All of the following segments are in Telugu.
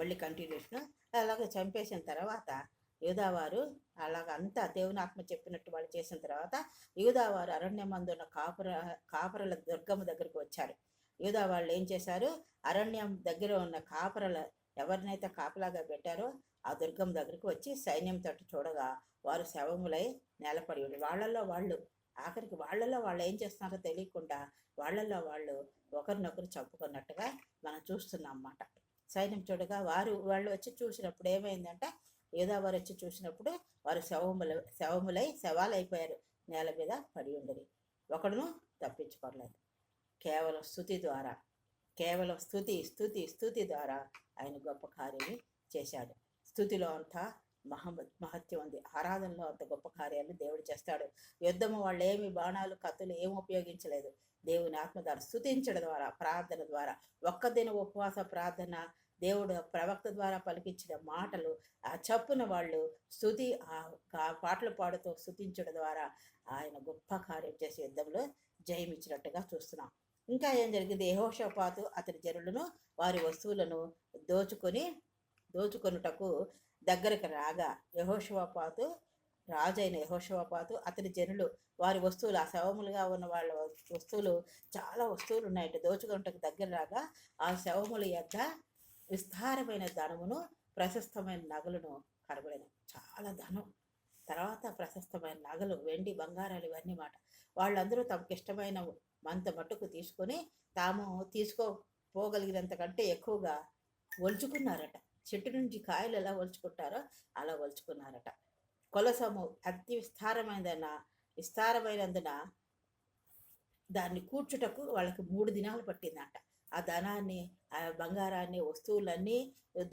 మళ్ళీ కంటిన్యూషన్ అలాగే చంపేసిన తర్వాత యూదావారు అలాగ అంతా దేవుని ఆత్మ చెప్పినట్టు వాళ్ళు చేసిన తర్వాత యూదావారు అరణ్యమందు ఉన్న కాపుర కాపురల దుర్గమ్మ దగ్గరికి వచ్చారు. యూదా వాళ్ళు ఏం చేశారు? అరణ్యం దగ్గర ఉన్న కాపురల ఎవరినైతే కాపలాగా పెట్టారో ఆ దుర్గం దగ్గరికి వచ్చి సైన్యం తట్టు చూడగా వారు శవములై నిలబడి ఉండి వాళ్ళల్లో వాళ్ళు ఆఖరికి వాళ్ళల్లో వాళ్ళు ఏం చేస్తున్నారో తెలియకుండా వాళ్ళల్లో వాళ్ళు ఒకరినొకరు చంపుకున్నట్టుగా మనం చూస్తున్నాం అన్నమాట. సైన్యం చూడగా వారు వాళ్ళు వచ్చి చూసినప్పుడు ఏమైందంటే ఏదో వారు వచ్చి చూసినప్పుడు వారు శవముల శవములై శవాలైపోయారు. నేల మీద పడి ఉండరు. ఒకడును తప్పించుకోలేదు. కేవలం స్థుతి ద్వారా కేవలం స్థుతి స్థుతి స్థుతి ద్వారా ఆయన గొప్ప కార్యాన్ని చేశాడు. స్థుతిలో అంతా మహ మహత్యం ఉంది. ఆరాధనలో అంత గొప్ప కార్యాలు దేవుడు చేస్తాడు. యుద్ధము వాళ్ళు ఏమి బాణాలు కత్తులు ఏమి ఉపయోగించలేదు. దేవుని ఆత్మ ద్వారా స్థుతించడం ద్వారా ప్రార్థన ద్వారా ఒక్క దిన ఉపవాస ప్రార్థన దేవుడు ప్రవక్త ద్వారా పలికించిన మాటలు ఆ చప్పున వాళ్ళు స్థుతి ఆ కా- పాటలు పాడుతూ స్థుతించడం ద్వారా ఆయన గొప్ప కార్యం చేసే యుద్ధంలో జయమిచ్చినట్టుగా చూస్తున్నాం. ఇంకా ఏం జరిగింది? యహోషపాతు అతని జనులను వారి వస్తువులను దోచుకొని దోచుకొనుటకు దగ్గరకు రాగా యహోషపాతు రాజైన యహోషవపాతు అతని జనులు వారి వస్తువులు ఆ శవములుగా ఉన్న వాళ్ళ వస్తువులు చాలా వస్తువులు ఉన్నాయంటే. దోచుకొనుటకు దగ్గర రాగా ఆ శవముల యొక్క విస్తారమైన ధనమును ప్రశస్తమైన నగలను కనబడిన చాలా ధనం. తర్వాత ప్రశస్తమైన నగలు వెండి బంగారాలు ఇవన్నీ మాట. వాళ్ళందరూ తమకు ఇష్టమైన మంత మట్టుకు తీసుకొని తాము తీసుకోపోగలిగినంత కంటే ఎక్కువగా ఒలుచుకున్నారట. చెట్టు నుంచి కాయలు ఎలా ఒలుచుకుంటారో అలా ఒలుచుకున్నారట. కొలసము అతి విస్తారమైనదన విస్తారమైనందున దాన్ని కూర్చుటకు వాళ్ళకి మూడు దినాలు పట్టిందంట. ఆ ధనాన్ని బంగారాన్ని వస్తువులన్నీ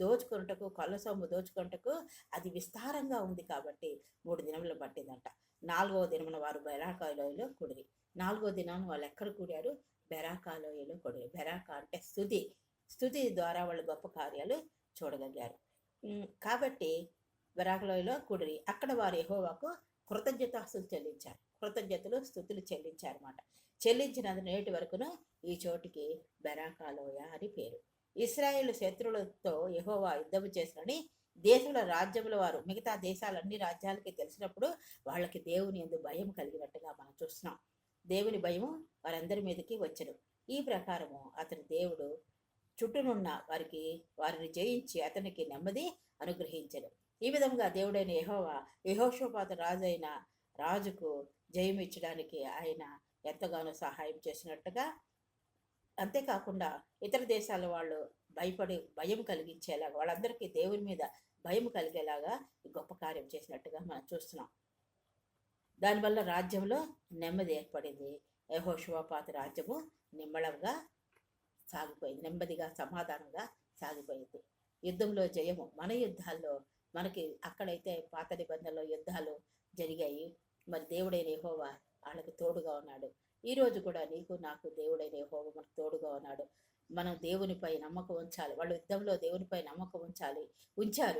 దోచుకొనుటకు కొలసొమ్ము దోచుకొనుటకు అది విస్తారంగా ఉంది కాబట్టి మూడు దినములు పట్టిందంట. నాలుగవ దినమున వారు బెరాకాలోయలో కుడిరి. నాలుగో దినాన్ని వాళ్ళు ఎక్కడ కూడారు? బెరాకాలోయలో కుడిరి. బెరాకా అంటే స్థుతి స్థుతి ద్వారా వాళ్ళు గొప్ప కార్యాలు చూడగలిగారు. కాబట్టి బెరాకలోయలో కుడిరి. అక్కడ వారు ఎహోవాకు కృతజ్ఞతాస్తులు చెల్లించారు. కృతజ్ఞతలు స్థుతులు చెల్లించారన్నమాట. చెల్లించినందు నేటి వరకును ఈ చోటికి బెరాకాలోయ అని పేరు. ఇస్రాయేల్ శత్రువులతో యహోవా యుద్ధము చేసినని దేశంలో రాజ్యముల వారు మిగతా దేశాలు అన్ని రాజ్యాలకి తెలిసినప్పుడు వాళ్ళకి దేవుని ఎందు భయం కలిగినట్టుగా మనం చూస్తున్నాం. దేవుని భయము వారందరి మీదకి వచ్చను. ఈ ప్రకారము అతని దేవుడు చుట్టూనున్న వారికి వారిని జయించి అతనికి నెమ్మది అనుగ్రహించను. ఈ విధంగా దేవుడైన యహోవా యహోషోపాత రాజు అయిన రాజుకు జయం ఇచ్చడానికి ఆయన ఎంతగానో సహాయం చేసినట్టుగా అంతేకాకుండా ఇతర దేశాల వాళ్ళు భయపడి భయం కలిగించేలాగా వాళ్ళందరికీ దేవుని మీద భయం కలిగేలాగా గొప్ప కార్యం చేసినట్టుగా మనం చూస్తున్నాం. దానివల్ల రాజ్యంలో నెమ్మది ఏర్పడింది. యహోషువాపాత రాజ్యము నిమ్మళంగా సాగిపోయింది నెమ్మదిగా సమాధానంగా సాగిపోయింది. యుద్ధంలో జయము మన యుద్ధాల్లో మనకి అక్కడైతే పాత నిబంధనలో యుద్ధాలు జరిగాయి. మరి దేవుడైన యెహోవా వాళ్ళకి తోడుగా ఉన్నాడు. ఈ రోజు కూడా నీకు నాకు దేవుడైన యెహోవా మనకు తోడుగా ఉన్నాడు. మనం దేవునిపై నమ్మకం ఉంచాలి. వాళ్ళు యుద్ధంలో దేవునిపై నమ్మకం ఉంచాలి. ఉంచారు.